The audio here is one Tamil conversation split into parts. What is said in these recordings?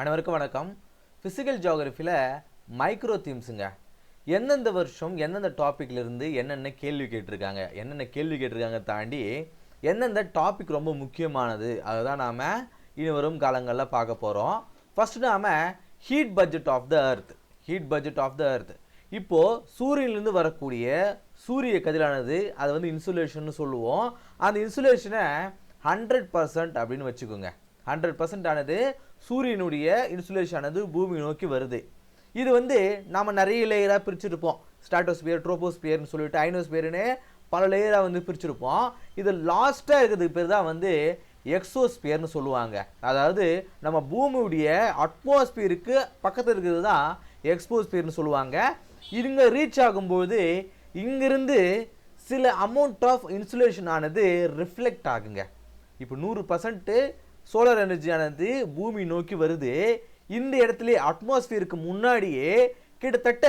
அனைவருக்கும் வணக்கம். ஃபிசிக்கல் ஜியாகிரஃபியில் மைக்ரோ தீம்ஸுங்க எந்தெந்த வருஷம் எந்தெந்த டாப்பிக்லேருந்து என்னென்ன கேள்வி கேட்டிருக்காங்க என்னென்ன கேள்வி கேட்டிருக்காங்க தாண்டி எந்தெந்த டாபிக் ரொம்ப முக்கியமானது அதை தான் நாம் இனி வரும் காலங்களில் பார்க்க போகிறோம் ஃபஸ்ட்டு நாம் ஹீட் பட்ஜெட் ஆஃப் த அர்த் ஹீட் பட்ஜெட் ஆஃப் த அர்த் இப்போது சூரியன்லேருந்து வரக்கூடிய சூரிய கதிரானது அது வந்து இன்சுலேஷன் சொல்லுவோம். அந்த இன்சுலேஷனை ஹண்ட்ரட் பர்சன்ட் அப்படின்னு வச்சுக்கோங்க. ஹண்ட்ரட் பர்சன்ட் ஆனது சூரியனுடைய இன்சுலேஷன் ஆனது பூமி நோக்கி வருது. இது வந்து நாம் நிறைய லேயராக பிரிச்சிருப்போம். ஸ்டாட்டோஸ்பியர் ட்ரோபோஸ்பியர்னு சொல்லிட்டு ஐனோஸ்பியர்னு பல லேயராக வந்து பிரிச்சிருப்போம். இது லாஸ்ட்டாக இருக்கிறதுக்கு பேர் தான் வந்து எக்ஸோஸ்பியர்னு சொல்லுவாங்க. அதாவது நம்ம பூமியுடைய அட்மாஸ்பியருக்கு பக்கத்தில் இருக்கிறது தான் எக்ஸ்போஸ்பியர்னு சொல்லுவாங்க. இதுங்க ரீச் ஆகும்போது இங்கிருந்து சில அமௌண்ட் ஆஃப் இன்சுலேஷன் ஆனது ரிஃப்ளெக்ட் ஆகுங்க. இப்போ நூறு பர்சன்ட்டு சோலார் எனர்ஜியானது பூமி நோக்கி வருது. இந்த இடத்துல அட்மாஸ்பியருக்கு முன்னாடியே கிட்டத்தட்ட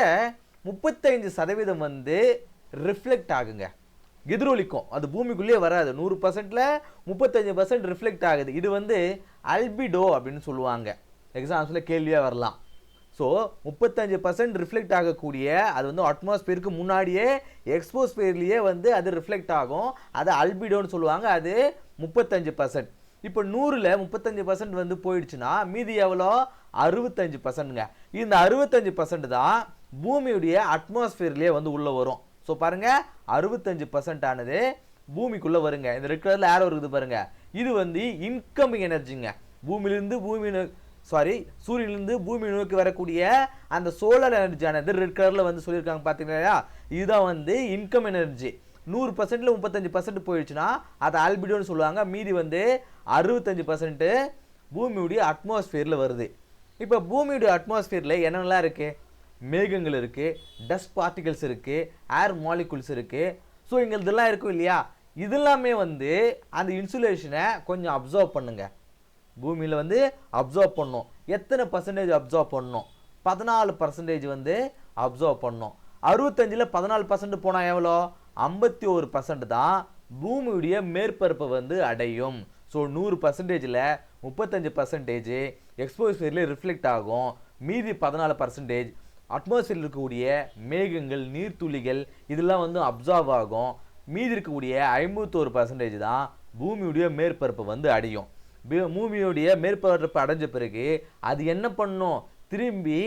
முப்பத்தைந்து சதவீதம் வந்து ரிஃப்ளெக்ட் ஆகுங்க. எதிரொலிக்கும். அது பூமிக்குள்ளேயே வராது. நூறு பர்சன்ட்டில் முப்பத்தஞ்சு பர்சன்ட் ரிஃப்ளெக்ட் ஆகுது. இது வந்து அல்பிடோ அப்படின்னு சொல்லுவாங்க. எக்ஸாம்ஸில் கேள்வியாக வரலாம். ஸோ முப்பத்தஞ்சு பர்சன்ட் ரிஃப்ளெக்ட் ஆகக்கூடிய அது வந்து அட்மாஸ்பியருக்கு முன்னாடியே எக்ஸ்போஸ்பியர்லேயே வந்து அது ரிஃப்ளெக்ட் ஆகும். அது அல்பிடோன்னு சொல்லுவாங்க. அது முப்பத்தஞ்சு பர்சன்ட் இப்போ நூறில் முப்பத்தஞ்சு பர்சன்ட் வந்து போயிடுச்சுன்னா மீதி எவ்வளோ? அறுபத்தஞ்சு பர்சன்ட்ங்க இந்த அறுபத்தஞ்சு பர்சன்ட் தான் பூமியுடைய அட்மாஸ்பியர்லேயே வந்து உள்ளே வரும். ஸோ பாருங்கள் அறுபத்தஞ்சு பர்சன்ட் ஆனது பூமிக்குள்ளே வருங்க. இந்த ரெட் கலரில் ஏரோ இருக்குது பாருங்கள் இது வந்து இன்கமிங் எனர்ஜிங்க பூமியிலிருந்து பூமி சாரி சூரியனிலிருந்து பூமி நோக்கி வரக்கூடிய அந்த சோலார் எனர்ஜியானது ரெட் கலரில் வந்து சொல்லியிருக்காங்க பார்த்தீங்களா இதுதான் வந்து இன்கம் எனர்ஜி நூறு பர்சன்ட்டில் முப்பத்தஞ்சு பர்சன்ட் போயிடுச்சுன்னா அதை ஆல்பிடோன்னு சொல்லுவாங்க. மீதி வந்து அறுபத்தஞ்சு பர்சன்ட்டு பூமியுடைய அட்மாஸ்ஃபியரில் வருது. இப்போ பூமியுடைய அட்மாஸ்ஃபியரில் என்னென்னலாம் இருக்குது மேகங்கள் இருக்குது டஸ்ட் பார்ட்டிகல்ஸ் இருக்குது ஏர் மாலிகுல்ஸ் இருக்குது ஸோ இங்கே இதெல்லாம் இருக்கும் இல்லையா? இதெல்லாமே வந்து அந்த இன்சுலேஷனை கொஞ்சம் அப்சர்வ் பண்ணுங்க. பூமியில் வந்து அப்சர்வ் பண்ணும். எத்தனை பர்சன்டேஜ் அப்சர்வ் பண்ணோம்? பதினாலு பர்சன்டேஜ் வந்து அப்சர்வ் பண்ணணும் அறுபத்தஞ்சில் பதினாலு பர்சன்ட் போனால் எவ்வளோ? ஐம்பத்தி ஒரு பர்சன்ட் தான் பூமியுடைய மேற்பரப்பை வந்து அடையும். ஸோ நூறு பர்சன்டேஜில் முப்பத்தஞ்சு பர்சன்டேஜ் எக்ஸ்போஸ்பியரில் ரிஃப்ளெக்ட் ஆகும். மீதி பதினாலு பர்சன்டேஜ் அட்மாஸ்பியரில் இருக்கக்கூடிய மேகங்கள் நீர்த்துளிகள் இதெல்லாம் வந்து அப்சார்வ் ஆகும். மீதி இருக்கக்கூடிய ஐம்பத்தோரு பர்சன்டேஜ் தான் பூமியுடைய மேற்பரப்பு வந்து அடையும். பூமியுடைய மேற்பரப்பு அடைஞ்ச பிறகு அது என்ன பண்ணும்? திரும்பி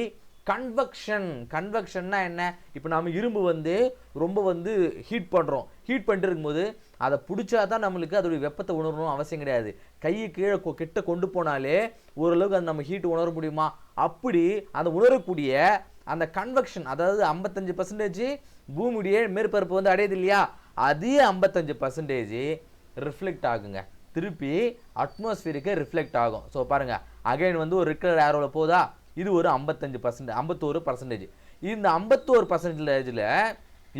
கன்வெக்ஷன் கன்வெக்ஷன்னா என்ன? இப்போ நம்ம இரும்பு வந்து ரொம்ப வந்து ஹீட் பண்ணுறோம் ஹீட் பண்ணிட்டு இருக்கும்போது அதை பிடிச்சா தான் நம்மளுக்கு அதோடைய வெப்பத்தை உணரணும் அவசியம் கிடையாது. கையை கீழே கொ- கிட்ட கொண்டு போனாலே ஓரளவுக்கு அது நம்ம ஹீட் உணர முடியுமா? அப்படி அந்த உணரக்கூடிய அந்த கன்வெக்ஷன் அதாவது ஐம்பத்தஞ்சு பர்சன்டேஜ் பூமியுடைய மேற்பரப்பு வந்து அடையுது இல்லையா? அதே ஐம்பத்தஞ்சு பர்சன்டேஜ் ரிஃப்ளெக்ட் ஆகுங்க. திருப்பி அட்மாஸ்பியருக்கு ரிஃப்ளெக்ட் ஆகும். ஸோ பாருங்கள் அகைன் வந்து ஒரு ரிக்கலர் ஏரோவில் போதா இது ஒரு ஐம்பத்தஞ்சு பர்சன்ட் ஐம்பத்தோரு பர்சன்டேஜ் இந்த ஐம்பத்தோரு பர்சன்டேஜில்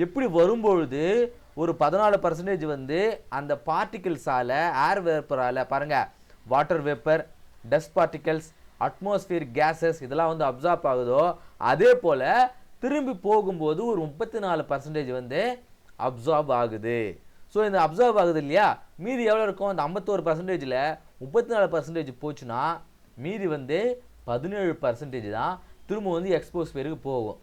எப்படி வரும்பொழுது ஒரு பதினாலு பர்சன்டேஜ் வந்து அந்த பார்ட்டிகிள்ஸால் ஏர் வேப்பரால் பாருங்கள் water vapour dust particles atmosphere gases இதெல்லாம் வந்து அப்சார்ப் ஆகுதோ அதே போல் திரும்பி போகும்போது ஒரு முப்பத்தி நாலு பர்சன்டேஜ் வந்து அப்சார்ப் ஆகுது. ஸோ இந்த அப்சர்வ் ஆகுது இல்லையா? மீதி எவ்வளோ இருக்கும்? அந்த ஐம்பத்தோரு பர்சன்டேஜில் முப்பத்தி நாலு பர்சன்டேஜ் போச்சுன்னா மீதி வந்து பதினேழு பர்சன்டேஜ் தான் திரும்ப வந்து எக்ஸ்போஸ் பேருக்கு போகும்.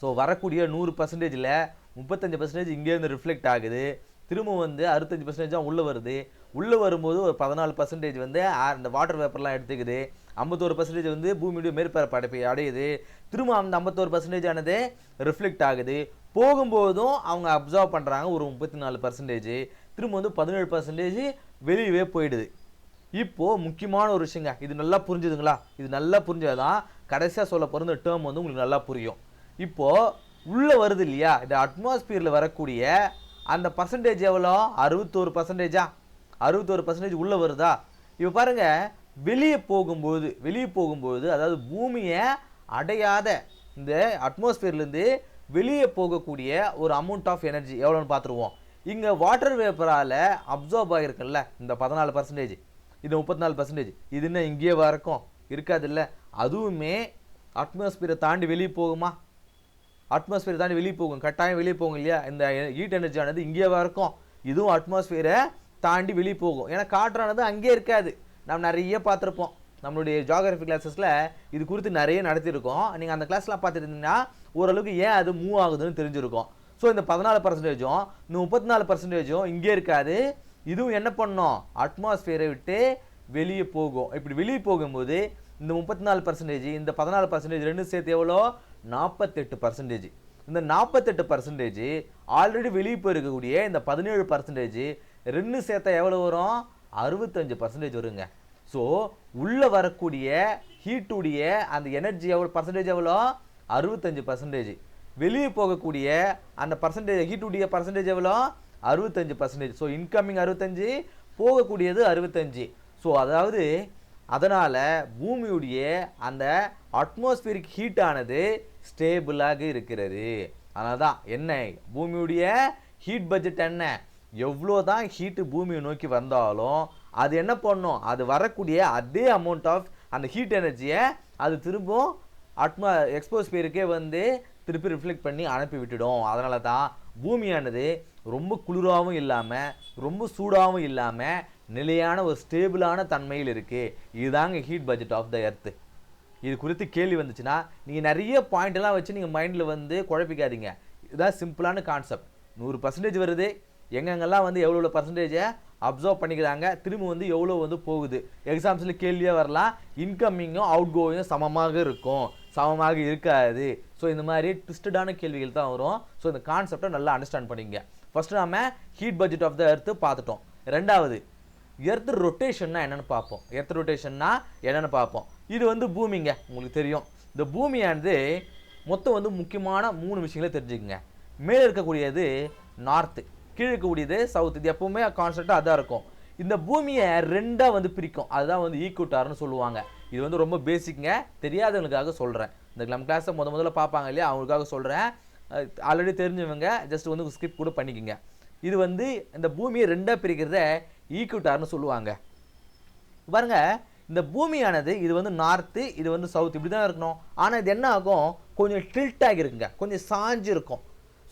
ஸோ வரக்கூடிய நூறு பர்சன்டேஜில் முப்பத்தஞ்சு பர்சன்டேஜ் இங்கேருந்து ரிஃப்ளெக்ட் ஆகுது. திரும்ப வந்து அறுபத்தஞ்சு பர்சன்டேஜ் தான் உள்ளே வருது. உள்ளே வரும்போது ஒரு பதினாலு பர்சன்டேஜ் வந்து அந்த இந்த வாட்டர் வேப்பர்லாம் எடுத்துக்குது. ஐம்பத்தோரு பர்சன்டேஜ் வந்து பூமியுடைய மேற்பரப்பு அடைப்பை அடையுது. திரும்ப அந்த ஐம்பத்தோரு பர்சன்டேஜ் ஆனது ரிஃப்ளெக்ட் ஆகுது. போகும்போதும் அவங்க அப்சர்வ் பண்ணுறாங்க ஒரு முப்பத்தி நாலு பர்சன்டேஜ் திரும்ப வந்து பதினேழு பர்சன்டேஜ் வெளியவே போயிடுது. இப்போது முக்கியமான ஒரு விஷயங்க. இது நல்லா புரிஞ்சுதுங்களா? இது நல்லா புரிஞ்சாதான் கடைசியாக சொல்ல போகிற இந்த டேர்ம் வந்து உங்களுக்கு நல்லா புரியும். இப்போது உள்ளே வருது இல்லையா? இந்த அட்மாஸ்பியரில் வரக்கூடிய அந்த பர்சன்டேஜ் எவ்வளோ? அறுபத்தோரு பர்சன்டேஜா அறுபத்தோரு பர்சன்டேஜ் உள்ளே வருதா? இப்போ பாருங்க வெளியே போகும்போது வெளியே போகும்போது அதாவது பூமியை அடையாத இந்த அட்மாஸ்பியர்லேருந்து வெளியே போகக்கூடிய ஒரு அமௌண்ட் ஆஃப் எனர்ஜி எவ்வளோன்னு பார்த்துருவோம். இங்கே வாட்டர் வேப்பரால் அப்சார்ப் ஆகிருக்குல்ல இந்த பதினாலு பர்சன்டேஜ் இது முப்பத்தி நாலு பர்சன்டேஜ் இது என்ன இங்கேயே வரைக்கும் இருக்காதுல்ல? அதுவுமே அட்மாஸ்பியரை தாண்டி வெளியே போகுமா? அட்மாஸ்பியரை தாண்டி வெளியே போகும். கட்டாயம் வெளியே போகும் இல்லையா? இந்த ஹீட் எனர்ஜி ஆனது இங்கேயே இருக்கும். இதுவும் அட்மாஸ்பியரை தாண்டி வெளியே போகும். ஏன்னா காற்றானது அங்கேயே இருக்காது. நம்ம நிறைய பார்த்துருப்போம். நம்மளுடைய ஜாகிரபி கிளாஸஸில் இது குறித்து நிறைய நடத்தியிருக்கோம். நீங்கள் அந்த கிளாஸ்லாம் பார்த்துருந்தீங்கன்னா ஓரளவுக்கு ஏன் அது மூவ் ஆகுதுன்னு தெரிஞ்சிருக்கும். ஸோ இந்த பதினாலு பர்சன்டேஜும் இந்த முப்பத்தி நாலு பர்சன்டேஜும் இங்கே இருக்காது. இதுவும் என்ன பண்ணோம்? அட்மாஸ்ஃபியரை விட்டு வெளியே போகும். இப்படி வெளியே போகும்போது இந்த முப்பத்தி நாலு பர்சன்டேஜ் இந்த பதினாலு பர்சன்டேஜ் ரெண்டும் சேர்த்து எவ்வளோ? நாற்பத்தெட்டு பர்சன்டேஜ் இந்த நாற்பத்தெட்டு பர்சன்டேஜ் ஆல்ரெடி வெளியே போயிருக்கக்கூடிய இந்த பதினேழு பர்சன்டேஜ் ரெண்டு சேர்த்தா எவ்வளோ வரும்? அறுபத்தஞ்சு பர்சன்டேஜ் வருங்க. ஸோ உள்ளே வரக்கூடிய ஹீட்டுடைய அந்த எனர்ஜி எவ்வளோ? பர்சன்டேஜ் எவ்வளோ? அறுபத்தஞ்சு பர்சன்டேஜ் வெளியே போகக்கூடிய அந்த பர்சன்டேஜ் ஹீட்டுடைய பர்சன்டேஜ் எவ்வளோ? அறுபத்தஞ்சு பர்சன்டேஜ் ஸோ இன்கமிங் அறுபத்தஞ்சு போகக்கூடியது அறுபத்தஞ்சு. ஸோ அதாவது அதனால் பூமியுடைய அந்த அட்மாஸ்பியரிக் ஹீட் ஆனது ஸ்டேபிளாக இருக்கிறது. அதனால் தான் என்ன? பூமியுடைய ஹீட் பட்ஜெட் என்ன? எவ்வளோ தான் ஹீட்டு பூமியை நோக்கி வந்தாலும் அது என்ன பண்ணும்? அது வரக்கூடிய அதே அமௌண்ட் ஆஃப் அந்த ஹீட் எனர்ஜியை அது திரும்பவும் அட்மா எக்ஸ்போஸ்பியருக்கே வந்து திருப்பி ரிஃப்ளெக்ட் பண்ணி அனுப்பி விட்டுடும். அதனால தான் பூமியானது ரொம்ப குளிராகவும் இல்லாமல் ரொம்ப சூடாகவும் இல்லாமல் நிலையான ஒரு ஸ்டேபிளான தன்மையில் இருக்குது இதுதாங்க heat budget of the earth இது குறித்து கேள்வி வந்துச்சுன்னா நீங்கள் நிறைய பாயிண்ட்லாம் வச்சு நீங்கள் மைண்டில் வந்து குழப்பிக்காதீங்க. இதுதான் சிம்பிளான கான்செப்ட் நூறு பர்சன்டேஜ் வருது. எங்கெங்கெல்லாம் வந்து எவ்வளோ பர்சன்டேஜை அப்சர்வ் பண்ணிக்கிறாங்க திரும்ப வந்து எவ்வளோ வந்து போகுது. எக்ஸாம்ஸில் கேள்வியாக வரலாம். இன்கமிங்கும் அவுட் கோவிங்கும் சமமாக இருக்கும். சமமாக இருக்காது. ஸோ இந்த மாதிரி ட்விஸ்டடான கேள்விகள் தான் வரும். ஸோ இந்த கான்செப்டை நல்லா அண்டர்ஸ்டாண்ட் பண்ணிங்க ஃபஸ்ட்டு நாம heat budget of the earth பார்த்துட்டோம். ரெண்டாவது எர்த் ரொட்டேஷன்னா என்னென்னு பார்ப்போம். எர்த் ரொட்டேஷன்னா என்னென்னு பார்ப்போம். இது வந்து பூமிங்க உங்களுக்கு தெரியும். இந்த பூமியானது மொத்தம் வந்து முக்கியமான மூணு விஷயங்களை தெரிஞ்சுக்கங்க. மேலே இருக்கக்கூடியது நார்த்து கீழே இருக்கக்கூடியது சவுத் இது எப்பவுமே கான்செப்டாக அதான் இருக்கும். இந்த பூமியை ரெண்டாக வந்து பிரிக்கும். அதுதான் வந்து ஈக்குட்டார்னு சொல்லுவாங்க. இது வந்து ரொம்ப பேசிக்ங்க தெரியாதவங்களுக்காக சொல்கிறேன் இந்த நம்ம கிளாஸை முத முதல்ல பார்ப்பாங்க இல்லையா? அவங்களுக்காக சொல்கிறேன் ஆல்ரெடி தெரிஞ்சவங்க ஜஸ்ட் வந்து ஸ்கிப் கூட பண்ணிக்கோங்க. இது வந்து இந்த பூமியை ரெண்டாக பிரிக்கிறத ஈக்குவிட்டார்னு சொல்லுவாங்க. பாருங்க இந்த பூமியானது இது வந்து நார்த்து இது வந்து சவுத் இப்படி தான் இருக்கணும். ஆனால் இது என்ன ஆகும்? கொஞ்சம் டில்ட் ஆகிருக்குங்க. கொஞ்சம் சாஞ்சு இருக்கும்.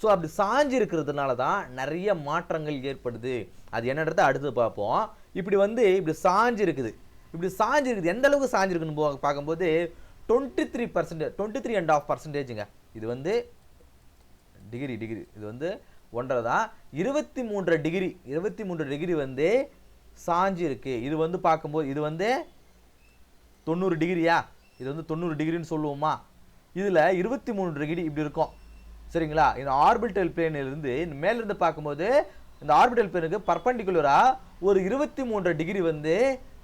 ஸோ அப்படி சாஞ்சு இருக்கிறதுனால தான் நிறைய மாற்றங்கள் ஏற்படுது. அது என்னன்றதை அடுத்து பார்ப்போம். இப்படி வந்து இப்படி சாஞ்சு இருக்குது. இப்படி சாஞ்சு இருக்குது எந்த அளவுக்கு சாஞ்சு இருக்குன்னு போ- பார்க்கும்போது twenty three percentage twenty three and half பர்சன்டேஜுங்க இது வந்து டிகிரி டிகிரி இது வந்து ஒன்றரை தான். இருபத்தி மூன்றரை டிகிரி இருபத்தி மூன்று டிகிரி வந்து சாஞ்சு இருக்கு இது வந்து பார்க்கும்போது இது வந்து தொண்ணூறு டிகிரியா இது வந்து தொண்ணூறு டிகிரின்னு சொல்லுவோமா? இதில் இருபத்தி மூணு டிகிரி இப்படி இருக்கும். சரிங்களா? இந்த ஆர்பிட்டல் இருந்து இந்த மேலிருந்து பார்க்கும்போது இந்த ஆர்பிட்டல் பிளேனுக்கு பர்பண்டிகுலராக ஒரு இருபத்தி மூன்று டிகிரி வந்து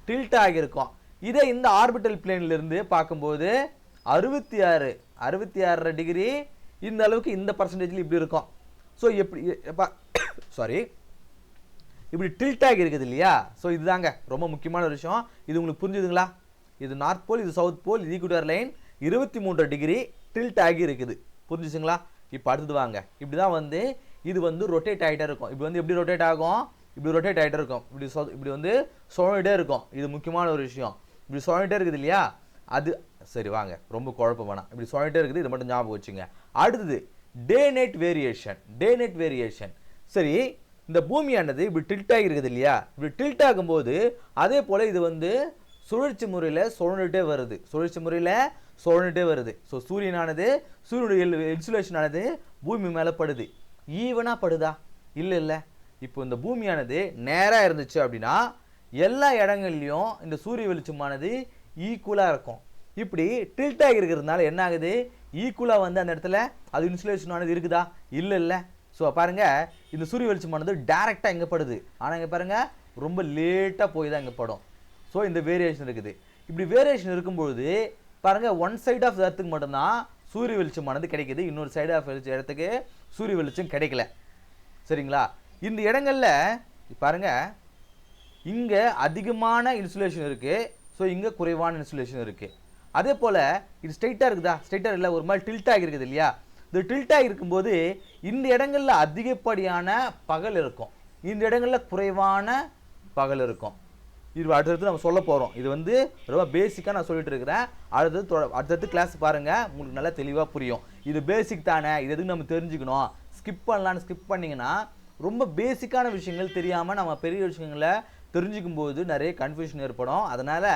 டில்ட் ஆகியிருக்கும். இதே இந்த ஆர்பிட்டல் பிளேன்லேருந்து பார்க்கும்போது அறுபத்தி ஆறு அறுபத்தி ஆறரை டிகிரி இந்த அளவுக்கு இந்த பர்சன்டேஜில் இப்படி இருக்கும். ஸோ எப்படி சாரி இப்படி டில்ட் ஆகி இருக்குது இல்லையா? ஸோ இதுதாங்க ரொம்ப முக்கியமான ஒரு விஷயம். இது உங்களுக்கு புரிஞ்சுதுங்களா? இது நார்த் போல் இது சவுத் போல் இது ஈக்குவட்டர் லைன் இருபத்தி மூன்று டிகிரி டில்ட் ஆகி இருக்குது புரிஞ்சுச்சுங்களா? இப்போ அடுத்தது வாங்க. இப்படி தான் வந்து இது வந்து ரொட்டேட் ஆகிட்டே இருக்கும். இப்படி வந்து எப்படி ரொட்டேட் ஆகும்? இப்படி ரொட்டேட் ஆகிட்டே இருக்கும். இப்படி சொ- இப்படி வந்து சுழண்டுட்டே இருக்கும். இது முக்கியமான ஒரு விஷயம். இப்படி சுழண்டுட்டே இருக்குது இல்லையா? அது சரி வாங்க. ரொம்ப குழப்பம் வேணாம். இப்படி சுழனிட்டே இருக்குது இது மட்டும் ஞாபகம் வச்சுங்க. அடுத்தது day night variation day night variation சரி இந்த பூமியானது இப்படி டில்ட் ஆகிருக்குது இல்லையா? இப்படி டில்ட் ஆகும்போது அதே போல் இது வந்து சுழற்சி முறையில் சுழண்டுட்டே வருது. சுழற்சி முறையில் சுழண்டுட்டே வருது. ஸோ சூரியனானது சூரியனுடைய இன்சுலேஷன் ஆனது பூமி மேலே படுது. ஈவனாக படுதா? இல்லை இல்லை. இப்போ இந்த பூமியானது நேராக இருந்துச்சு அப்படின்னா எல்லா இடங்கள்லையும் இந்த சூரிய வெளிச்சமானது ஈக்குவலாக இருக்கும். இப்படி டில்ட் ஆகி இருக்கிறதுனால என்ன ஆகுது? ஈக்குவலாக வந்து அந்த இடத்துல அது இன்சுலேஷன் ஆனது இருக்குதா? இல்லை இல்லை. ஸோ பாருங்கள் இந்த சூரிய வெளிச்சமானது டேரெக்டாக எங்கே படுது. ஆனால் இங்கே பாருங்கள் ரொம்ப லேட்டாக போய் தான் இங்கே படும். ஸோ இந்த வேரியேஷன் இருக்குது. இப்படி வேரியேஷன் இருக்கும்பொழுது பாருங்க ஒன் சைடு ஆஃப் எர்த்துக்கு மட்டும்தான் சூரிய வெளிச்சமானது கிடைக்குது. இன்னொரு சைடு ஆஃப் இடத்துக்கு சூரிய வெளிச்சம் கிடைக்கல. சரிங்களா? இந்த இடங்களில் பாருங்கள் இங்கே அதிகமான இன்சுலேஷன் இருக்குது ஸோ இங்கே குறைவான இன்சுலேஷன் இருக்குது அதே போல் இது ஸ்ட்ரைட்டாக இருக்குதா? ஸ்ட்ரைட்டாக இல்லை ஒரு மாதிரி டில்ட்டாக இருக்குது இல்லையா? இது டில்ட்டாக இருக்கும்போது இந்த இடங்களில் அதிகப்படியான பகல் இருக்கும். இந்த இடங்களில் குறைவான பகல் இருக்கும். இது அடுத்தடுத்து நம்ம சொல்ல போகிறோம் இது வந்து ரொம்ப பேசிக்காக நான் சொல்லிட்டு இருக்கிறேன். அடுத்தது அடுத்தடுத்து கிளாஸ் பாருங்கள் உங்களுக்கு நல்லா தெளிவாக புரியும். இது பேசிக் தானே. இது எதுக்கு நம்ம தெரிஞ்சுக்கணும்? ஸ்கிப் பண்ணலான்னு ஸ்கிப் பண்ணிங்கன்னா ரொம்ப பேசிக்கான விஷயங்கள் தெரியாமல் நம்ம பெரிய விஷயங்களை தெரிஞ்சுக்கும் போது நிறைய கன்ஃபியூஷன் ஏற்படும். அதனால்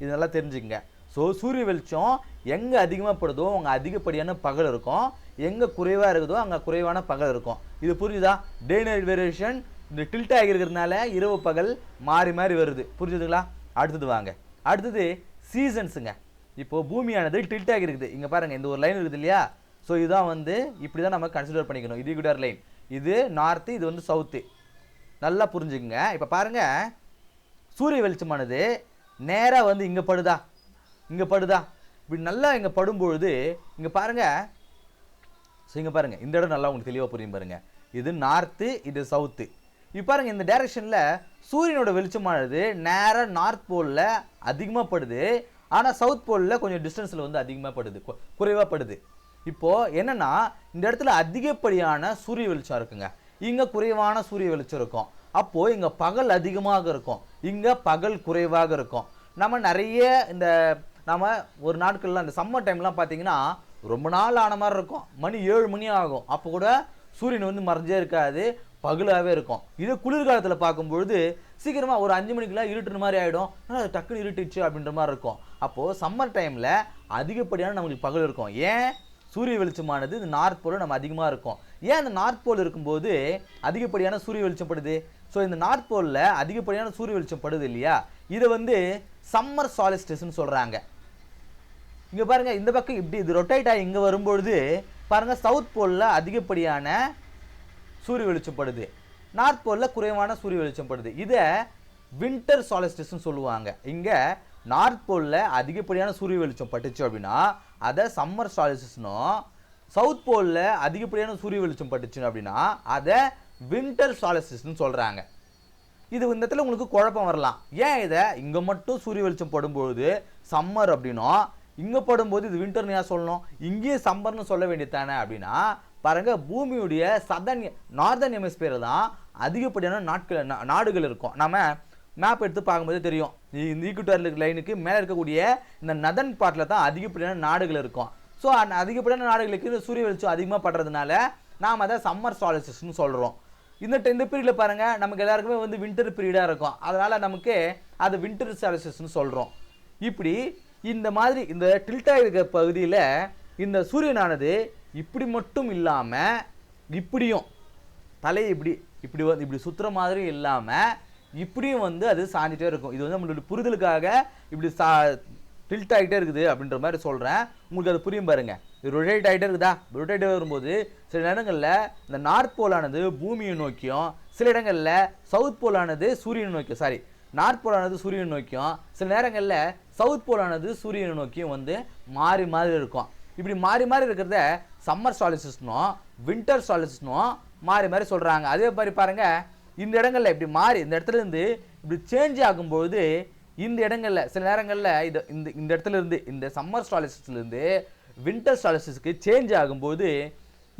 இது நல்லா தெரிஞ்சுக்கங்க. ஸோ சூரிய வெளிச்சம் எங்கே அதிகமாக படுதோ அங்கே அதிகப்படியான பகல் இருக்கும். எங்கே குறைவாக இருக்குதோ அங்கே குறைவான பகல் இருக்கும். இது புரிஞ்சுதா? டே நைட் வேரியேஷன் இந்த டில்ட் ஆகிருக்கிறதுனால இரவு பகல் மாறி மாறி வருது. புரிஞ்சுதுங்களா? அடுத்தது வாங்க. அடுத்தது சீசன்ஸுங்க இப்போ பூமியானது டில்ட் ஆகிருக்குது. இங்கே பாருங்கள் இந்த ஒரு லைன் இருக்குது இல்லையா? ஸோ இதுதான் வந்து இப்படி தான் நம்ம கன்சிடர் பண்ணிக்கணும். இது லைன் இது நார்த்து இது வந்து சவுத்து நல்லா புரிஞ்சுக்குங்க. இப்போ பாருங்கள் சூரிய வெளிச்சமானது நேராக வந்து இங்கே படுதா? இங்கே படுதா? இப்படி நல்லா இங்கே படும்பொழுது இங்கே பாருங்கள் ஸோ இங்கே பாருங்கள் இந்த இடம் நல்லா உங்களுக்கு தெளிவாக புரியும் பாருங்கள் இது நார்த்து இது சவுத்து இப்போ பாருங்கள் இந்த டைரக்ஷனில் சூரியனோட வெளிச்சமானது நேராக நார்த் போலில் அதிகமாக படுது. ஆனால் சவுத் போலில் கொஞ்சம் டிஸ்டன்ஸில் வந்து அதிகமாக படுது. குறைவாக படுது. இப்போது என்னென்னா இந்த இடத்துல அதிகப்படியான சூரிய வெளிச்சம் இருக்குங்க. இங்கே குறைவான சூரிய வெளிச்சம் இருக்கும். அப்போது இங்கே பகல் அதிகமாக இருக்கும். இங்கே பகல் குறைவாக இருக்கும். நம்ம நிறைய இந்த நம்ம ஒரு நாட்கள்லாம் இந்த சம்மர் டைம்லாம் பார்த்தீங்கன்னா ரொம்ப நாள் ஆன மாதிரி இருக்கும். மணி ஏழு மணி ஆகும். அப்போ கூட சூரியன் வந்து மறைஞ்சே இருக்காது. பகலாகவே இருக்கும். இதே குளிர்காலத்தில் பார்க்கும்பொழுது சீக்கிரமாக ஒரு அஞ்சு மணிக்கெலாம் இருட்டுற மாதிரி ஆகிடும் ஆனால் அது டக்குன்னு இருட்டுச்சு அப்படின்ற மாதிரி இருக்கும். அப்போது சம்மர் டைமில் அதிகப்படியான நம்மளுக்கு பகல் இருக்கும். ஏன்? சூரிய வெளிச்சமானது இந்த நார்த் போல் நம்ம அதிகமாக இருக்கும். ஏன் அந்த நார்த் போல் இருக்கும்போது அதிகப்படியான சூரிய வெளிச்சம் படுது ஸோ இந்த நார்த் போலில் அதிகப்படியான சூரிய வெளிச்சம் படுது இல்லையா? இதை வந்து சம்மர் சாலிஸ்டிஸ்ன்னு சொல்கிறாங்க இங்கே பாருங்கள் இந்த பக்கம் இப்படி இது ரொட்டேட் ஆகி இங்கே வரும்பொழுது பாருங்கள் சவுத் போலில் அதிகப்படியான சூரிய வெளிச்சம் படுது. நார்த் போலில் குறைவான சூரிய வெளிச்சம் படுது. இதை வின்டர் சாலிஸ்டிஸ்னு சொல்லுவாங்க. இங்கே நார்த் போலில் அதிகப்படியான சூரிய வெளிச்சம் பட்டுச்சு அப்படின்னா அதை சம்மர் சாலிஸ்டிஸ்னும் சவுத் போலில் அதிகப்படியான சூரிய வெளிச்சம் பட்டுச்சு அப்படின்னா அதை வின்டர் சாலிஸ்டிஸ்னு சொல்கிறாங்க இது இந்த இடத்துல உங்களுக்கு குழப்பம் வரலாம். ஏன் இதை? இங்கே மட்டும் சூரிய வெளிச்சம் படும்பொழுது சம்மர் அப்படின்னும் இங்கே படும்போது இது வின்டர்னு ஏன் சொல்லணும்? இங்கேயே சம்மர்னு சொல்ல வேண்டியது தானே அப்படின்னா பாருங்க பூமியுடைய சதன் நார்தன் ஹெமிஸ்பியர் தான் அதிகப்படியான நாட்கள் நாடுகள் இருக்கும். நம்ம மேப் எடுத்து பார்க்கும்போது தெரியும். இந்த ஈக்குட்டர் லைனுக்கு மேலே இருக்கக்கூடிய இந்த நதன் பாட்டில் தான் அதிகப்படியான நாடுகள் இருக்கும். ஸோ அந்த அதிகப்படியான நாடுகளுக்கு இந்த சூரிய வெளிச்சம் அதிகமாக படுறதுனால நாம் அதை சம்மர் சாலிசிஸ்னு சொல்கிறோம் இந்த ட- இந்த பீரியடில் பாருங்கள் நமக்கு எல்லாருக்குமே வந்து வின்டர் பீரியடாக இருக்கும். அதனால் நமக்கு அது வின்டர் சாலிசிஸ்னு சொல்கிறோம் இப்படி இந்த மாதிரி இந்த டில்ட்டாக இருக்கிற பகுதியில் இந்த சூரியனானது இப்படி மட்டும் இல்லாமல் இப்படியும் தலையை இப்படி இப்படி வந்து இப்படி சுற்றுற மாதிரி இல்லாமல் இப்படியும் வந்து அது சாஞ்சிட்டே இருக்கும். இது வந்து நம்மளுடைய புரிதலுக்காக இப்படி சா டில்ட் ஆகிட்டே இருக்குது அப்படின்ற மாதிரி சொல்கிறேன் உங்களுக்கு அது புரியும் பாருங்க. இது ரொட்டேட் ஆகிட்டே இருக்குதா? ரொட்டேட் வரும்போது சில இடங்களில் இந்த நார்த் போலானது பூமியை நோக்கியும் சில இடங்களில் சவுத் போலானது சூரியனை நோக்கியும் சாரி நார்த் போலானது சூரியனை நோக்கியும் சில நேரங்களில் சவுத் போலானது சூரியனை நோக்கியும் வந்து மாறி மாறி இருக்கும். இப்படி மாறி மாறி இருக்கிறத சம்மர் சாலிசிஸ்னும் வின்டர் சாலிசிஸ்னும் மாறி மாறி சொல்கிறாங்க அதே மாதிரி பாருங்கள் இந்த இடங்களில் இப்படி மாறி இந்த இடத்துல இருந்து இப்படி சேஞ்ச் ஆகும்போது இந்த இடங்களில் சில நேரங்களில் இது இந்த இந்த இடத்துல இருந்து இந்த சம்மர் ஸ்டாலிசிஸ்லேருந்து வின்டர் ஸ்டாலிசிஸ்க்கு சேஞ்ச் ஆகும்போது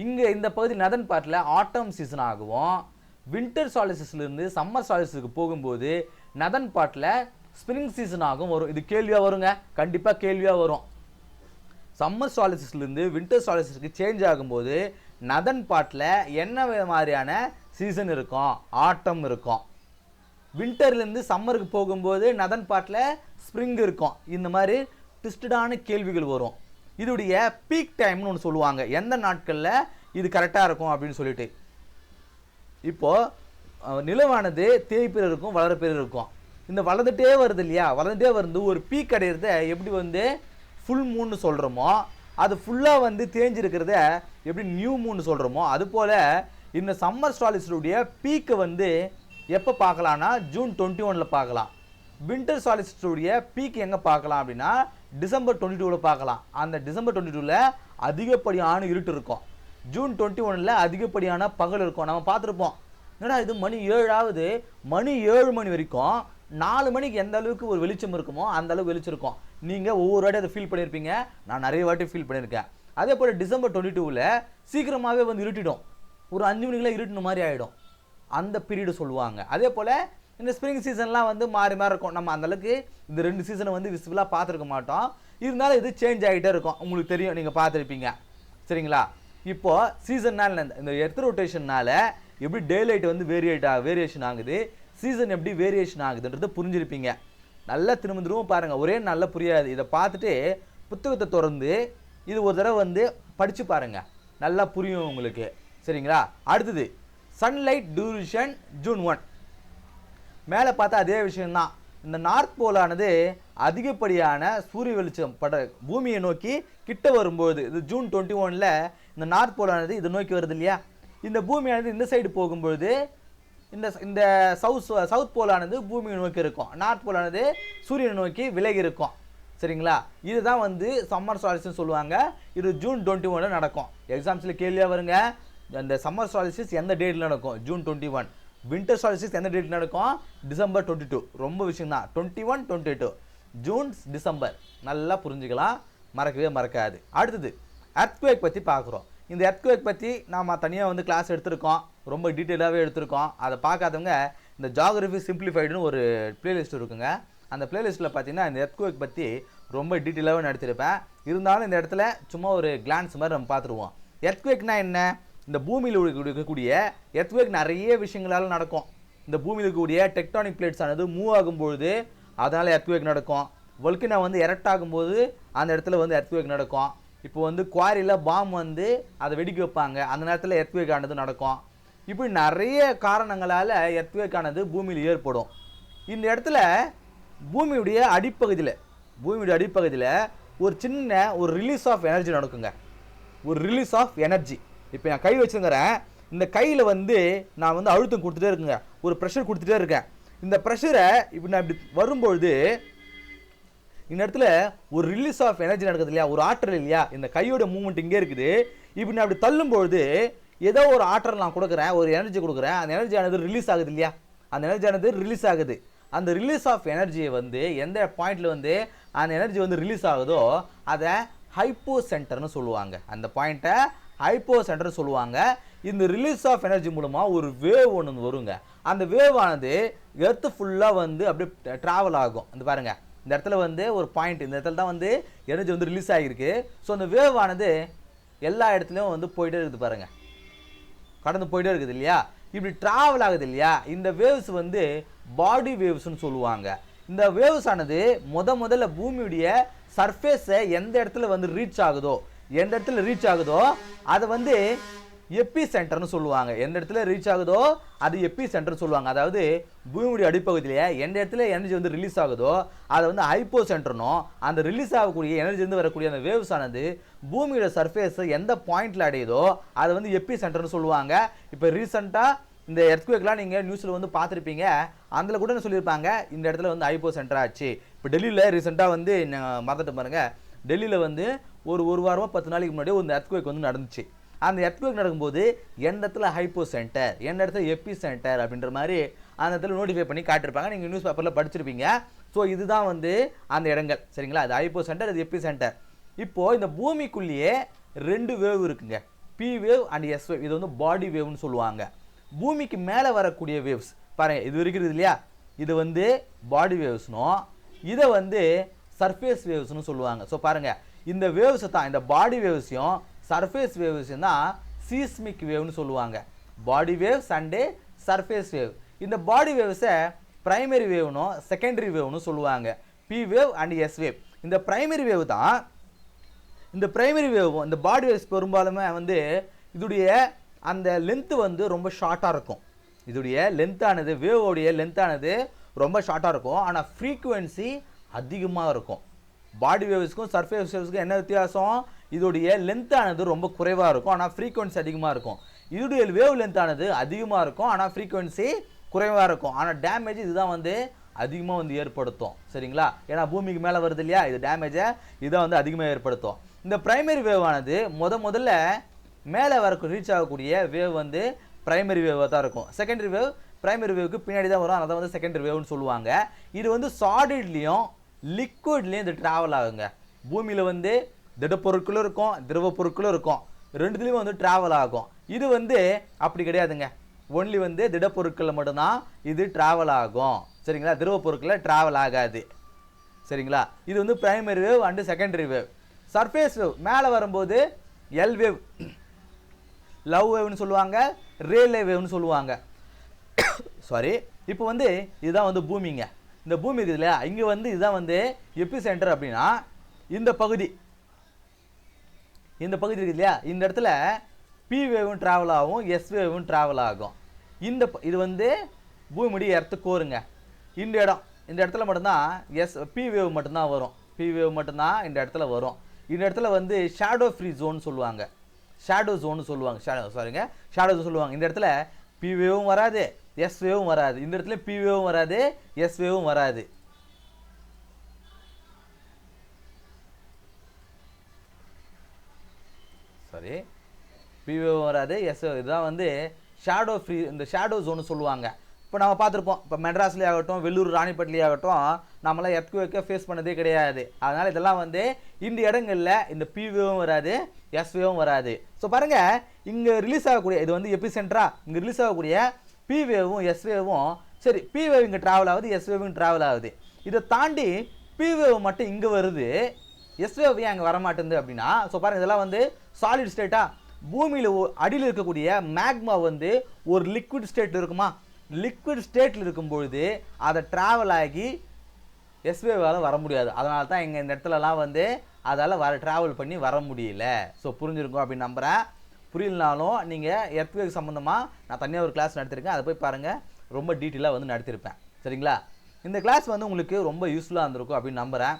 இங்கே இந்த பகுதி நதன் பார்ட்டில் ஆட்டம் சீசன் ஆகும் வின்டர் சாலிசிஸ்லேருந்து சம்மர் சாலிசிஸ்க்கு போகும்போது நதன் பார்ட்டில் ஸ்ப்ரிங் சீசன் ஆகும் வரும். இது கேள்வியாக வருங்க? கண்டிப்பாக கேள்வியாக வரும். சம்மர் சாலிசிஸ்லேருந்து வின்டர் சாலிசிஸ்க்கு சேஞ்ச் ஆகும்போது நதன் பாட்டில் என்ன மாதிரியான சீசன் இருக்கும் ஆட்டம் இருக்கும் வின்டர்லேருந்து சம்மருக்கு போகும்போது நதன் பாட்டில் ஸ்ப்ரிங் இருக்கும். இந்த மாதிரி ட்விஸ்டடான கேள்விகள் வரும். இதோடைய பீக் டைம்னு ஒன்று சொல்லுவாங்க. எந்த நாட்களில் இது கரெக்டாக இருக்கும் அப்படின்னு சொல்லிட்டு. இப்போது நிலவானது தேய்ப்பிற இருக்கும் வளரப்பெற இருக்கும். இந்த வளர்ந்துட்டே வருது இல்லையா? வளர்ந்துட்டே வந்து ஒரு பீக் அடையிறத எப்படி வந்து ஃபுல் மூன்னு சொல்கிறோமோ அது ஃபுல்லாக வந்து தேஞ்சிருக்கிறத எப்படி நியூ மூன்னு சொல்கிறோமோ அதுபோல் இந்த சம்மர் ஸ்டாலிஸ்டுடைய பீக்கை வந்து எப்போ பார்க்கலாம்னா ஜூன் டுவெண்ட்டி ஒனில் பார்க்கலாம். வின்டர் சாலிஸ்டுடைய பீக் எங்கே பார்க்கலாம் அப்படின்னா டிசம்பர் டுவெண்ட்டி டூவில் பார்க்கலாம். அந்த டிசம்பர் டுவெண்ட்டி டூவில் அதிகப்படியான இருட்டு இருக்கும். ஜூன் டுவெண்ட்டி ஒனில் அதிகப்படியான பகல் இருக்கும். நம்ம பார்த்துருப்போம். என்னடா இது மணி ஏழாவது? மணி ஏழு மணி வரைக்கும் நாலு மணிக்கு எந்த அளவுக்கு ஒரு வெளிச்சம் இருக்குமோ அந்த அளவுக்கு வெளிச்சம் இருக்கும். நீங்கள் ஒவ்வொரு வாட்டி அதை ஃபீல் பண்ணியிருப்பீங்க. நான் நிறைய வாட்டி ஃபீல் பண்ணியிருக்கேன். அதே போல் டிசம்பர் டுவெண்ட்டி டூவில் சீக்கிரமாகவே வந்து இருட்டிடும். ஒரு அஞ்சு மணிக்கெல்லாம் இருட்டின மாதிரி ஆகிடும் அந்த பீரியடு சொல்லுவாங்க. அதே போல் இந்த ஸ்ப்ரிங் சீசன்லாம் வந்து மாறி மாறி இருக்கும். நம்ம அந்தளவுக்கு இந்த ரெண்டு சீசனை வந்து விசிபிளாக பார்த்துருக்க மாட்டோம். இருந்தாலும் இது சேஞ்ச் ஆகிட்டே இருக்கும். உங்களுக்கு தெரியும் நீங்கள் பார்த்துருப்பீங்க. சரிங்களா? இப்போது சீசன்னால் இந்த எர்த் ரொட்டேஷன்னால எப்படி டே லைட் வந்து வேரியேட் ஆ வேரியேஷன் ஆகுது? சீசன் எப்படி வேரியேஷன் ஆகுதுன்றது புரிஞ்சிருப்பீங்க. நல்லா திரும்ப திரும்ப பாருங்கள் ஒரே நல்லா புரியாது. இதை பார்த்துட்டு புத்தகத்தை திறந்து இது ஒரு தடவை வந்து படித்து பாருங்கள் நல்லா புரியும் உங்களுக்கு. சரிங்களா? அடுத்தது சன்லைட் டியூரிஷன் ஜூன் ஒன் மேலே பார்த்தா அதே விஷயம்தான். இந்த நார்த் போலானது அதிகப்படியான சூரிய வெளிச்சம் பட பூமியை நோக்கி கிட்ட வரும்போது இது ஜூன் டுவெண்ட்டி ஒனில் இந்த நார்த் போலானது இதை நோக்கி வருது இல்லையா? இந்த பூமியானது இந்த சைடு போகும்பொழுது இந்த இந்த சவுத் சவுத் போலானது பூமியை நோக்கி இருக்கும். நார்த் போலானது சூரியனை நோக்கி விலகி இருக்கும். சரிங்களா? இதுதான் வந்து சம்மர் சாலிஸ்ன்னு சொல்லுவாங்க. இது ஜூன் டுவெண்ட்டி ஒனில் நடக்கும். எக்ஸாம்ஸில் கேள்வியாக வருங்க. அந்த சம்மர் சாலிசிஸ் எந்த டேட்டில் நடக்கும்? June twenty one winter solstice எந்த டேட் நடக்கும்? டிசம்பர் டுவெண்ட்டி டூ ரொம்ப விஷயம் தான் twenty one twenty two June December நல்லா புரிஞ்சுக்கலாம். மறக்கவே மறக்காது. அடுத்தது எர்த்குவேக் பற்றி பார்க்குறோம். இந்த எர்த்குவேக் பற்றி நாம் தனியாக வந்து கிளாஸ் எடுத்திருக்கோம். ரொம்ப டீட்டெயிலாகவே எடுத்திருக்கோம். அதை பார்க்காதவங்க இந்த ஜாகிரபி சிம்பிளிஃபைடுன்னு ஒரு பிளேலிஸ்ட் இருக்குங்க. அந்த பிளேலிஸ்ட்டில் பார்த்தீங்கன்னா இந்த எர்த்குவேக் பற்றி ரொம்ப டீட்டெயிலாகவே நடத்திருப்பேன் இருந்தாலும் இந்த இடத்துல சும்மா ஒரு கிளான்ஸ் மாதிரி நம்ம பார்த்துருவோம். எர்த்குவேக்னா என்ன? இந்த பூமியில் இருக்கக்கூடிய எர்த்வேக் நிறைய விஷயங்களால் நடக்கும். இந்த பூமியில் இருக்கக்கூடிய டெக்டானிக் பிளேட்ஸ் ஆனது மூவ் ஆகும்பொழுது அதனால் எர்த்வேக் நடக்கும். வல்கினா வந்து எரக்ட் ஆகும்போது அந்த இடத்துல வந்து எர்த்வேக் நடக்கும். இப்போ வந்து குவாரியில் பாம் வந்து அதை வெடிக்க வைப்பாங்க. அந்த நேரத்தில் எர்த்வேக் ஆனது நடக்கும். இப்படி நிறைய காரணங்களால் எர்த்வேக் ஆனது பூமியில் ஏற்படும். இந்த இடத்துல பூமியுடைய அடிப்பகுதியில் பூமியுடைய அடிப்பகுதியில் ஒரு சின்ன ஒரு ரிலீஸ் ஆஃப் எனர்ஜி நடக்குங்க. ஒரு ரிலீஸ் ஆஃப் எனர்ஜி இப்போ நான் கை வச்சுங்கிறேன் இந்த கையில் வந்து நான் வந்து அழுத்தம் கொடுத்துட்டே இருக்குங்க. ஒரு ப்ரெஷர் கொடுத்துட்டே இருக்கேன். இந்த ப்ரெஷரை இப்படி நான் இப்படி வரும்பொழுது இந்த இடத்துல ஒரு ரிலீஸ் ஆஃப் எனர்ஜி நடக்குது இல்லையா? ஒரு ஆற்றல் இல்லையா? இந்த கையோட மூவ்மெண்ட் இங்கே இருக்குது. இப்படி நான் அப்படி தள்ளும்பொழுது ஏதோ ஒரு ஆற்றல் நான் கொடுக்குறேன் ஒரு எனர்ஜி கொடுக்குறேன். அந்த எனர்ஜி ஆனது ரிலீஸ் ஆகுது இல்லையா? அந்த எனர்ஜி ஆனது ரிலீஸ் ஆகுது. அந்த ரிலீஸ் ஆஃப் எனர்ஜியை வந்து எந்த பாயிண்ட்டில் வந்து அந்த எனர்ஜி வந்து ரிலீஸ் ஆகுதோ அதை ஹைப்போ சென்டர்னு சொல்லுவாங்க. அந்த பாயிண்ட்டை ஹைப்போ சென்டர் சொல்லுவாங்க. இந்த ரிலீஸ் ஆஃப் எனர்ஜி மூலமாக ஒரு வேவ் ஒன்று வருங்க. அந்த வேவ் ஆனது எர்த்து ஃபுல்லாக வந்து அப்படியே ட்ராவல் ஆகும். இந்த பாருங்கள் இந்த இடத்துல வந்து ஒரு பாயிண்ட் இந்த இடத்துல தான் வந்து எனர்ஜி வந்து ரிலீஸ் ஆகிருக்கு ஸோ அந்த வேவ் ஆனது எல்லா இடத்துலையும் வந்து போயிட்டே இருக்குது பாருங்கள் கடந்து போயிட்டே இருக்குது இல்லையா? இப்படி ட்ராவல் ஆகுது இல்லையா? இந்த வேவ்ஸ் வந்து பாடி வேவ்ஸ்னு சொல்லுவாங்க. இந்த வேவ்ஸ் ஆனது முத முதல்ல பூமியுடைய சர்ஃபேஸை எந்த இடத்துல வந்து ரீச் ஆகுதோ எந்த இடத்துல ரீச் ஆகுதோ அதை வந்து எப்பி சென்டர்னு சொல்லுவாங்க. எந்த இடத்துல ரீச் ஆகுதோ அது எப்பி சென்டர்னு சொல்லுவாங்க. அதாவது பூமியுடைய அடிப்பகுதியிலே எந்த இடத்துல எனர்ஜி வந்து ரிலீஸ் ஆகுதோ அதை வந்து ஹைப்போ சென்டர்னும் அந்த ரிலீஸ் ஆகக்கூடிய எனர்ஜிலேருந்து வரக்கூடிய அந்த வேவ்ஸ் ஆனது பூமியோட சர்ஃபேஸ் எந்த பாயிண்டில் அடையுதோ அதை வந்து எப்பி சென்டர்னு சொல்லுவாங்க. இப்போ ரீசெண்டாக இந்த எர்த்குவேக்லாம் நீங்கள் நியூஸில் வந்து பார்த்துருப்பீங்க. அதில் கூட என்ன சொல்லியிருப்பாங்க? இந்த இடத்துல வந்து ஐபோ சென்டர் ஆச்சு. இப்போ டெல்லியில் ரீசெண்டாக வந்து நான் மறந்துட்டு பாருங்கள் டெல்லியில் வந்து ஒரு ஒரு வாரமாக பத்து நாளைக்கு முன்னாடி ஒரு எர்த்குவேக் வந்து நடந்துச்சு. அந்த எர்த்குவேக் நடக்கும்போது எந்த இடத்துல ஹைப்போ சென்டர் எந்த இடத்துல எப்பி சென்டர் அப்படின்ற மாதிரி அந்த இடத்துல நோட்டிஃபை பண்ணி காட்டியிருப்பாங்க. நீங்கள் நியூஸ் பேப்பரில் படிச்சிருப்பீங்க. ஸோ இதுதான் வந்து அந்த இடங்கள். சரிங்களா? அது ஹைப்போ சென்டர் அது எப்பி சென்டர் இப்போது இந்த பூமிக்குள்ளேயே ரெண்டு வேவ் இருக்குங்க. P wave and S wave இது வந்து பாடி வேவ்னு சொல்லுவாங்க. பூமிக்கு மேலே வரக்கூடிய வேவ்ஸ் பாருங்கள் இது இருக்கிறது இல்லையா? இது வந்து பாடி வேவ்ஸ்னும் இதை வந்து சர்ஃபேஸ் வேவ்ஸ்னு சொல்லுவாங்க. ஸோ பாருங்கள் இந்த வேவ்ஸ் தான் இந்த பாடி வேவ்ஸையும் சர்ஃபேஸ் வேவ்ஸையும் தான் சீஸ்மிக் வேவ்னு சொல்லுவாங்க. பாடி வேவ் சண்டே சர்ஃபேஸ் வேவ் இந்த பாடி வேவ்ஸை ப்ரைமரி வேவ்னும் செகண்டரி வேவ்னு சொல்லுவாங்க. P wave and S wave இந்த ப்ரைமரி வேவ் தான் இந்த ப்ரைமரி வேவும் இந்த பாடி வேவ்ஸ் பெரும்பாலுமே வந்து இதுடைய அந்த லென்த்து வந்து ரொம்ப ஷார்ட்டாக இருக்கும். இதுடைய லென்த்தானது வேவோடைய லென்த்தானது ரொம்ப ஷார்ட்டாக இருக்கும். ஆனால் ஃப்ரீக்குவென்சி அதிகமாக இருக்கும். பாடி வேவ்ஸ்க்கும் சர்ஃபேஸ் வேவ்ஸ்க்கும் என்ன வித்தியாசம்? இதோடைய லென்த்தானது ரொம்ப குறைவாக இருக்கும். ஆனால் ஃப்ரீக்குவென்சி அதிகமாக இருக்கும். இதோடைய வேவ் லென்த்தானது அதிகமாக இருக்கும். ஆனால் ஃப்ரீக்குவென்சி குறைவாக இருக்கும். ஆனால் டேமேஜ் இதுதான் வந்து அதிகமாக வந்து ஏற்படுத்தும். சரிங்களா? ஏன்னா பூமிக்கு மேலே வருது இல்லையா? இது டேமேஜை இதை வந்து அதிகமாக ஏற்படுத்தும். இந்த ப்ரைமரி வேவ் ஆனது முத முதல்ல மேலே வர ரீச் ஆகக்கூடிய வேவ் வந்து ப்ரைமரி வேவாக தான் இருக்கும். செகண்டரி வேவ் ப்ரைமரி வேவுக்கு பின்னாடி தான் வரும். அதை வந்து செகண்டரி வேவ்னு சொல்லுவாங்க. இது வந்து சாலிட்லேயும் லிக்விட்லேருந்து ட்ராவல் ஆகுங்க. பூமியில் வந்து திடப்பொருட்களும் இருக்கும் திரவ பொருட்களும் இருக்கும். ரெண்டுத்துலேயும் வந்து ட்ராவல் ஆகும். இது வந்து அப்படி கிடையாதுங்க. ஒன்லி வந்து திடப்பொருட்களில் மட்டும்தான் இது ட்ராவல் ஆகும். சரிங்களா? திரவ பொருட்களில் ட்ராவல் ஆகாது. சரிங்களா? இது வந்து primary wave and secondary wave surface wave மேலே வரும்போது எல் வேவ் லவ் வேவ்னு சொல்லுவாங்க ரேலே வேவ்னு சொல்லுவாங்க. சாரி இப்போ வந்து இதுதான் வந்து பூமிங்க. இந்த பூமி இருக்குது இல்லையா? இங்கே வந்து இதுதான் வந்து எப்பி சென்டர் அப்படின்னா இந்த பகுதி. இந்த பகுதி இருக்குது இல்லையா? இந்த இடத்துல பி வேவும் ட்ராவல் ஆகும் எஸ் வேவும் ட்ராவல் ஆகும். இந்த இது வந்து பூமிடி எர்த்து கோருங்க இந்த இடம் இந்த இடத்துல மட்டும்தான் எஸ் பி வேவ் மட்டும்தான் வரும். பி வேவ் மட்டும்தான் இந்த இடத்துல வரும். இந்த இடத்துல வந்து ஷேடோ ஃப்ரீ ஜோன் சொல்லுவாங்க. ஷேடோ ஜோன் சொல்லுவாங்க. ஷேடோ சாரிங்க ஷேடோ சொல்லுவாங்க. இந்த இடத்துல பி வேவும் வராது. எஸ் வேவும் வராது. இந்த இடத்துல பி வேவும் வராது எஸ் வேவும் வராது. சாரி பிஓ வராது எஸ் இதுதான் வந்து ஷேடோ ஃப்ரீ இந்த ஷேடோ ஜோன்னு சொல்லுவாங்க. இப்போ நம்ம பார்த்துருப்போம் இப்போ மெட்ராஸ்லேயே ஆகட்டும் வெள்ளூர் ராணிப்பேட்டிலே ஆகட்டும் நம்மளாம் எர்த்குவேக்கை ஃபேஸ் பண்ணதே கிடையாது. அதனால் இதெல்லாம் வந்து இந்த இடங்களில் இந்த பிவேவும் வராது எஸ்வேவும் வராது. ஸோ பாருங்கள் இங்கே ரிலீஸ் ஆகக்கூடிய இது வந்து எபிசென்ட்ரா இங்கே ரிலீஸ் ஆகக்கூடிய பிவேவும் எஸ்வேவும் சரி பிவேவ் இங்கே ட்ராவல் ஆகுது எஸ்வேவும் ட்ராவல் ஆகுது. இதை தாண்டி பிவேவ் மட்டும் இங்கே வருது எஸ்வேவ் ஏன் அங்கே வரமாட்டேங்குது அப்படின்னா ஸோ பாருங்கள் இதெல்லாம் வந்து சாலிட் ஸ்டேட்டாக பூமியில் அடியில் இருக்கக்கூடிய மேக்மா வந்து ஒரு லிக்விட் ஸ்டேட் இருக்குமா? லிக்விட் ஸ்டேட்டில் இருக்கும் பொழுது அதை ட்ராவல் ஆகி எஸ்வேவால் வர முடியாது. அதனால தான் எங்கள் இந்த இடத்துலலாம் வந்து அதால் வர ட்ராவல் பண்ணி வர முடியல. ஸோ புரிஞ்சிருக்கும் அப்படின்னு நம்புகிறேன் புரியலனாலும் நீங்கள் எர்த்வேக் சம்மந்தமாக நான் தனியாக ஒரு கிளாஸ் நடத்திருக்கேன். அதை போய் பாருங்கள் ரொம்ப டீட்டெயிலாக வந்து நடத்திருப்பேன். சரிங்களா? இந்த கிளாஸ் வந்து உங்களுக்கு ரொம்ப யூஸ்ஃபுல்லாக இருந்திருக்கும் அப்படின்னு நம்புகிறேன்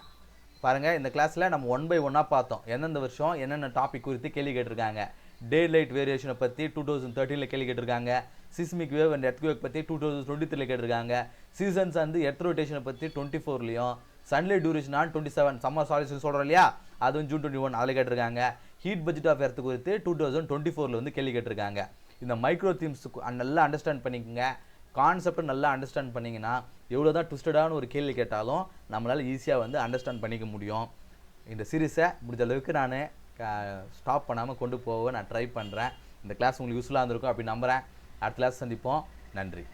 பாருங்கள் இந்த கிளாஸில் நம்ம ஒன் பை ஒன்னாக பார்த்தோம். எந்தெந்த வருஷம் என்னென்ன டாபிக் குறித்து கேள்வி கேட்டிருக்காங்க? டே லைட் வேரியேஷனை பற்றி டூ தௌசண்ட் தேர்ட்டியில் கேள்வி கேட்டிருக்காங்க. சிஸ்மிக் வேவ் அண்ட் எர்த்வேக் பற்றி டூ தௌசண்ட் டுவெண்ட்டி த்ரீல கேட்டிருக்காங்க. சீசன்ஸ் வந்து எர்த் ரொட்டேஷனை பற்றி twenty ஃபோர்லேயும் sunlight duration on twenty seven summer solstice சொல்கிறோம் இல்லையா? அதுவும் ஜூன் டுவெண்ட்டி ஒன் அதில் கேட்டிருக்காங்க. ஹீட் பட்ஜெட் ஆஃப் எர்த்து குறித்து டூ தௌசண்ட் டுவெண்ட்டி ஃபோரில் வந்து கேள்வி கேட்டிருக்காங்க. இந்த மைக்ரோ தீம்ஸுக்கு நல்லா அண்டர்ஸ்டாண்ட் பண்ணிக்கோங்க. கான்செப்டை நல்லா அண்டர்ஸ்டாண்ட் பண்ணிங்கன்னா எவ்வளோ தான் ட்விஸ்டடான ஒரு கேள்வி கேட்டாலும் நம்மளால் ஈஸியாக வந்து அண்டர்ஸ்டாண்ட் பண்ணிக்க முடியும். இந்த சீரீஸை முடிஞ்ச அளவுக்கு நான் ஸ்டாப் பண்ணாமல் கொண்டு போக நான் ட்ரை பண்ணுறேன் இந்த கிளாஸ் உங்களுக்கு யூஸ்ஃபுல்லாக இருந்திருக்கும் அப்படி நம்புகிறேன் அடுத்த கிளாஸ் சந்திப்போம். நன்றி.